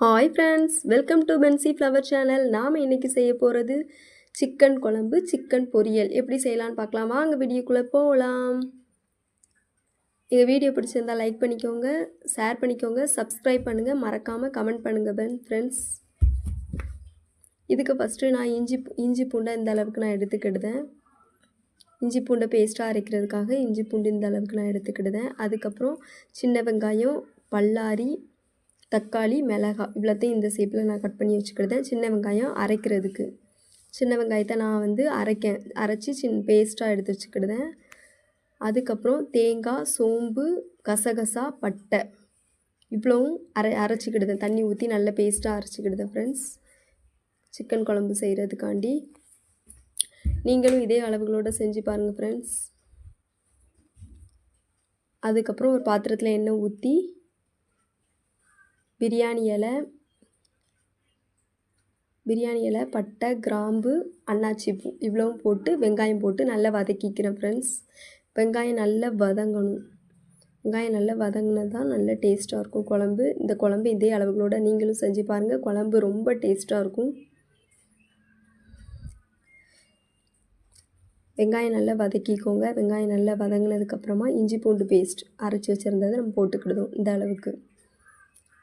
Hi friends welcome to fancy flower channel நாம் இன்றைக்கி செய்ய போகிறது சிக்கன் குழம்பு சிக்கன் பொரியல். எப்படி செய்யலான்னு பார்க்கலாம். வாங்க வீடியோக்குள்ளே போகலாம் எங்கள் வீடியோ பிடிச்சிருந்தா லைக் பண்ணிக்கோங்க ஷேர் பண்ணிக்கோங்க சப்ஸ்கிரைப் பண்ணுங்கள் மறக்காமல் கமெண்ட் பண்ணுங்கள் பென் ஃப்ரெண்ட்ஸ் இதுக்கு ஃபஸ்ட்டு நான் இஞ்சி இஞ்சி பூண்டை இந்த அளவுக்கு நான் எடுத்துக்கிடுதேன். இஞ்சி பூண்டை பேஸ்ட்டாக அரைக்கிறதுக்காக இஞ்சி பூண்டு இந்த அளவுக்கு நான் எடுத்துக்கிடுதேன். அதுக்கப்புறம் சின்ன வெங்காயம் பல்லாரி தக்காளி மிளகாய் இவ்வளோத்தையும் இந்த ஷேப்பில் நான் கட் பண்ணி வச்சுக்கிடுதேன் சின்ன வெங்காயம் அரைக்கிறதுக்கு. சின்ன வெங்காயத்தை நான் வந்து அரைக்கேன் அரைச்சி சின் பேஸ்ட்டாக எடுத்து வச்சுக்கிடுதேன் அதுக்கப்புறம் தேங்காய் சோம்பு கசகசா பட்டை இவ்வளவும் அரை அரைச்சிக்கிடுதேன் தண்ணி ஊற்றி நல்ல பேஸ்ட்டாக அரைச்சிக்கிடுதேன் ஃப்ரெண்ட்ஸ் சிக்கன் குழம்பு செய்கிறதுக்காண்டி நீங்களும் இதே அளவுகளோடு செஞ்சு பாருங்கள் ஃப்ரெண்ட்ஸ் அதுக்கப்புறம் ஒரு பாத்திரத்தில் எண்ணெய் ஊற்றி பிரியாணி இலை பிரியாணி இலை பட்டை கிராம்பு அன்னாச்சி பூ இவ்வளவும் போட்டு வெங்காயம் போட்டு நல்லா வதக்கிக்கிறேன் ஃப்ரெண்ட்ஸ் வெங்காயம் நல்லா வதங்கணும். வெங்காயம் நல்லா வதங்கினது தான் நல்ல டேஸ்ட்டாக இருக்கும் குழம்பு. இந்த குழம்பு இதே அளவுகளோட நீங்களும் செஞ்சு பாருங்கள் குழம்பு ரொம்ப டேஸ்ட்டாக இருக்கும். வெங்காயம் நல்லா வதக்கிக்கோங்க. வெங்காயம் நல்லா வதங்கினதுக்கப்புறமா இஞ்சி பூண்டு பேஸ்ட் அரைச்சி வச்சுருந்ததை நம்ம போட்டுக்கிடுதோம் இந்த அளவுக்கு.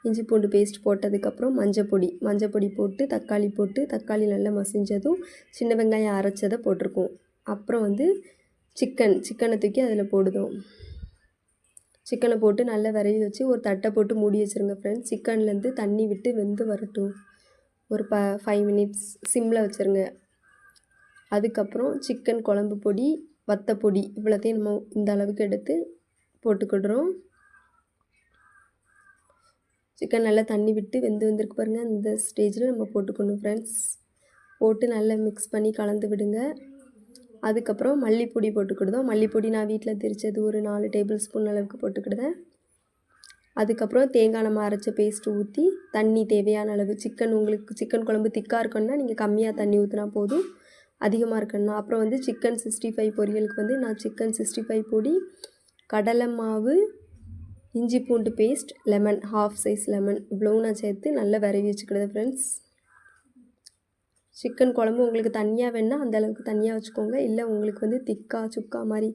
இஞ்சி பூண்டு பேஸ்ட் போட்டதுக்கப்புறம் மஞ்சப்பொடி மஞ்சப்பொடி போட்டு தக்காளி போட்டு தக்காளி நல்லா மசிஞ்சதும் சின்ன வெங்காயம் அரைச்சதை போட்டிருக்கோம். அப்புறம் வந்து சிக்கன் சிக்கனை தூக்கி அதில் போடுதோம். சிக்கனை போட்டு நல்லா விரைவி வச்சு ஒரு தட்டை போட்டு மூடி வச்சுருங்க ஃப்ரெண்ட்ஸ் சிக்கன்லேருந்து தண்ணி விட்டு வெந்து வரட்டும். ஒரு ப ஃபைவ் மினிட்ஸ் சிம்மில் வச்சுருங்க. அதுக்கப்புறம் சிக்கன் குழம்பு பொடி வத்த பொடி இவ்வளோத்தையும் நம்ம இந்த அளவுக்கு எடுத்து போட்டுக்கிடுறோம். சிக்கன் நல்லா தண்ணி விட்டு வெந்து வந்திருக்கு பாருங்கள் இந்த ஸ்டேஜில் நம்ம போட்டுக்கணும் ஃப்ரெண்ட்ஸ் போட்டு நல்லா மிக்ஸ் பண்ணி கலந்து விடுங்க. அதுக்கப்புறம் மல்லிப்பொடி போட்டுக்கிடுதோம். மல்லிப்பொடி நான் வீட்டில் திரிச்சது ஒரு நாலு டேபிள் ஸ்பூன் அளவுக்கு போட்டுக்கிடுதேன். அதுக்கப்புறம் தேங்காய் நம்ம அரைச்ச பேஸ்ட்டு ஊற்றி தண்ணி தேவையான அளவு சிக்கன் உங்களுக்கு சிக்கன் குழம்பு திக்காக இருக்கணும்னா நீங்கள் கம்மியாக தண்ணி ஊற்றினா போதும். அதிகமாக இருக்கணும்னா அப்புறம் வந்து சிக்கன் சிக்ஸ்டி ஃபைவ் பொரியலுக்கு வந்து நான் சிக்கன் சிக்ஸ்டி ஃபைவ் பொடி கடலை மாவு இஞ்சி பூண்டு paste lemon half size lemon இவ்வளவும் நான் சேர்த்து நல்லா விரவி வச்சுக்கிடுது ஃப்ரெண்ட்ஸ் சிக்கன் குழம்பு உங்களுக்கு தனியாக வேணால் அந்த அளவுக்கு தனியாக வச்சுக்கோங்க. இல்லை உங்களுக்கு வந்து திக்கா சுக்கா மாதிரி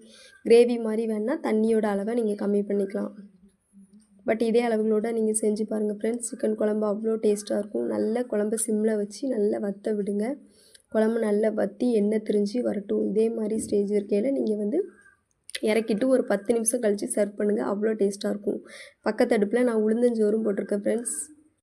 கிரேவி மாதிரி வேணால் தண்ணியோட அளவை நீங்கள் கம்மி பண்ணிக்கலாம். பட் இதே அளவுகளோட நீங்கள் செஞ்சு பாருங்கள் ஃப்ரெண்ட்ஸ் சிக்கன் குழம்பு அவ்வளோ டேஸ்ட்டாக இருக்கும். நல்ல குழம்பு சிம்மில் வச்சு நல்லா வற்ற விடுங்க. குழம்பு நல்லா வற்றி எண்ணெய் திரிஞ்சு வரட்டும். இதே மாதிரி ஸ்டேஜ் இருக்கையில் நீங்கள் வந்து இறக்கிட்டு ஒரு பத்து நிமிஷம் கழித்து சர்வ் பண்ணுங்கள் அவ்வளோ டேஸ்ட்டாக இருக்கும். பக்கத்து அடுப்பில் நான் உளுந்தஞ்சோறும் போட்டிருக்கேன் ஃப்ரெண்ட்ஸ்